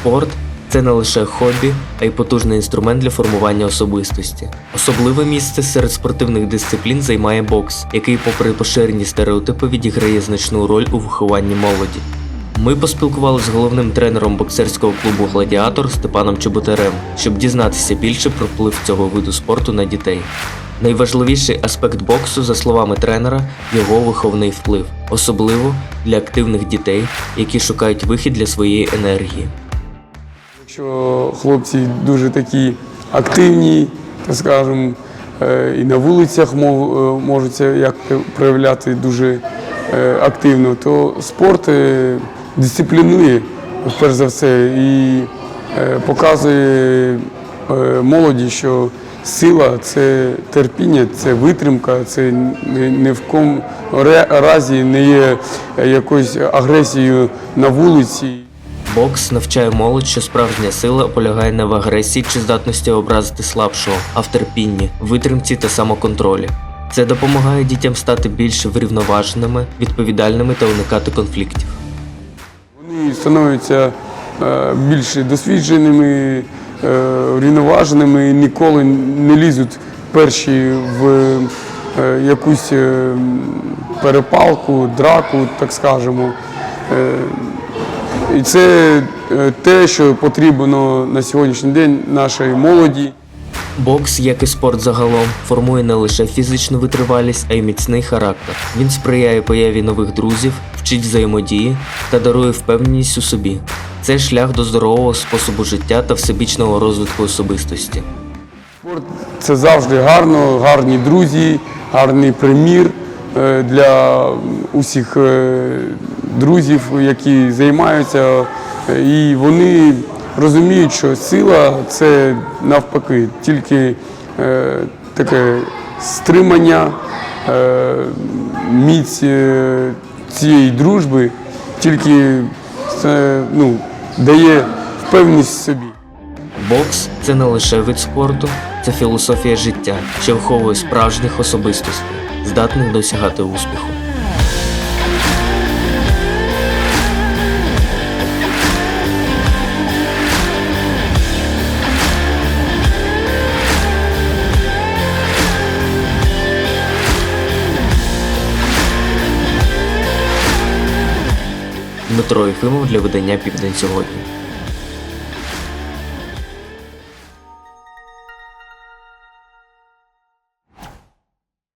Спорт це не лише хобі, а й потужний інструмент для формування особистості. Особливе місце серед спортивних дисциплін займає бокс, який, попри поширені стереотипи, відіграє значну роль у вихованні молоді. Ми поспілкувалися з головним тренером боксерського клубу Гладіатор Степаном Чеботарем, щоб дізнатися більше про вплив цього виду спорту на дітей. Найважливіший аспект боксу, за словами тренера, його виховний вплив, особливо для активних дітей, які шукають вихід для своєї енергії. Якщо хлопці дуже такі активні, так скажемо, е, і на вулицях е, можуть як проявляти дуже е, активно, то спорт дисциплінує перш за все і показує молоді, що сила це терпіння, це витримка, це ні- в кому разі не є якоюсь агресією на вулиці. Бокс навчає молодь, що справжня сила полягає не в агресії чи здатності образити слабшого, а в терпінні, витримці та самоконтролі. Це допомагає дітям стати більш врівноваженими, відповідальними та уникати конфліктів. Вони становляться е, більш досвідченими, е, рівноваженими і ніколи не лізуть перші в е, якусь перепалку, драку, так скажемо. І це е, те, що потрібно на сьогоднішній день нашій молоді. Бокс, як і спорт загалом, формує не лише фізичну витривалість, а й міцний характер. Він сприяє появі нових друзів, вчить взаємодії та дарує впевненість у собі. Це шлях до здорового способу життя та всебічного розвитку особистості. Спорт це завжди гарно, гарні друзі, гарний примір для усіх е, друзів, які займаються, е, і вони розуміють, що сила це навпаки, тільки е, таке стримання, е, міць е, цієї дружби, тільки це ну, дає впевненість собі. Бокс це не лише вид спорту, це філософія життя, що виховує справжніх особистостей, здатних досягати успіху. Дмитро Єфимов для видання Південь сьогодні.